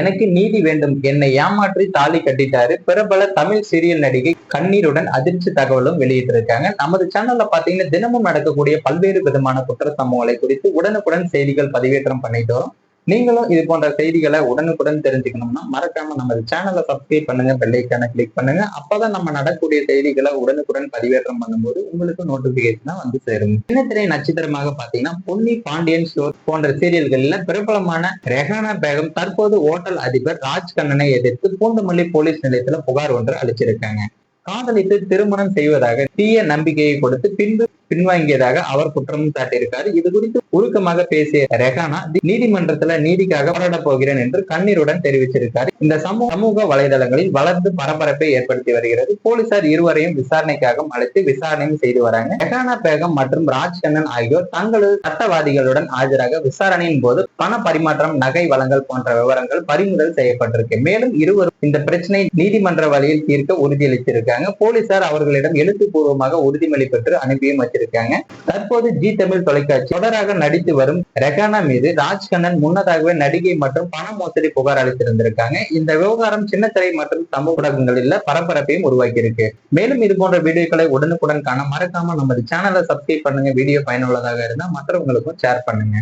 எனக்கு நீதி வேண்டும். என்னை ஏமாற்றி தாலி கட்டிட்டாரு. பிரபல தமிழ் சீரியல் நடிகை கண்ணீருடன் அதிர்ச்சி தகவலும் வெளியிட்டிருக்காங்க. நமது சேனல்ல பாத்தீங்கன்னா தினமும் நடக்கக்கூடிய பல்வேறு விதமான குற்ற சம்பவங்களை குறித்து உடனுக்குடன் செய்திகள் பதிவேற்றம் பண்ணிட்டு வரும். நீங்களும் இது போன்ற செய்திகளை உடனுக்குடன் தெரிஞ்சுக்கணும்னா மறக்காம நம்ம சேனலை சப்ஸ்கிரைப் பண்ணுங்க பெல்லைக்கான கிளிக் பண்ணுங்க. அப்பதான் நம்ம நடக்கக்கூடிய செய்திகளை உடனுக்குடன் பதிவேற்றம் பண்ணும்போது உங்களுக்கு நோட்டிபிகேஷனா வந்து சேரும். தினத்திரை நட்சத்திரமாக பாத்தீங்கன்னா பொன்னி பாண்டியன் ஸ்டோர் போன்ற சீரியல்கள்ல பிரபலமான ரெஹானா பேகம் தற்போது ஓட்டல் அதிபர் ராஜ் கண்ணனை எதிர்த்து பூந்தமல்லி போலீஸ் நிலையத்துல புகார் ஒன்று அளிச்சிருக்காங்க. காதலித்து திருமணம் செய்வதாக தீய நம்பிக்கையை கொடுத்து பின்பு பின்வாங்கியதாக அவர் குற்றம் சாட்டியிருக்காரு. இது குறித்து உருக்கமாக பேசிய ரெஹானா நீதிமன்றத்துல நீதிக்காக போராடப் போகிறேன் என்று கண்ணீருடன் தெரிவிச்சிருக்கார். இந்த சமூக சமூக வலைதளங்களில் வளர்ந்து பரபரப்பை ஏற்படுத்தி வருகிறது. போலீசார் இருவரையும் விசாரணைக்காக அழைத்து விசாரணையும் செய்து வராங்க. ரெஹானா பேகம் மற்றும் ராஜ் கண்ணன் ஆகியோர் தங்களது சட்டவாதிகளுடன் ஆஜராக விசாரணையின் போது பண பரிமாற்றம் நகை வழங்கல் போன்ற விவரங்கள் பறிமுதல் செய்யப்பட்டிருக்கு. மேலும் இருவரும் இந்த பிரச்சனை நீதிமன்ற வழியில் தீர்க்க உறுதியளித்திருக்காங்க. போலீசார் அவர்களிடம் எழுத்துப்பூர்வமாக உறுதிமொழி பெற்று அனுப்பியும் வச்சிருக்காங்க. தற்போது ஜி தமிழ் தொலைக்காட்சி தொடராக நடித்து வரும் ரெகானா மீது ராஜ்கண்ணன் முன்னதாகவே நடிகை மற்றும் பண மோசடி புகார் அளித்திருந்திருக்காங்க. இந்த விவகாரம் சின்னத்திரை மற்றும் சமூக ஊடகங்களில் பரபரப்பையும் உருவாக்கி இருக்கு மேலும் இது போன்ற வீடியோக்களை உடனுக்குடன் காண மறக்காம நமது சேனலை சப்ஸ்கிரைப் பண்ணுங்க. வீடியோ பயனுள்ளதாக இருந்தா மற்றவங்களுக்கும் ஷேர் பண்ணுங்க.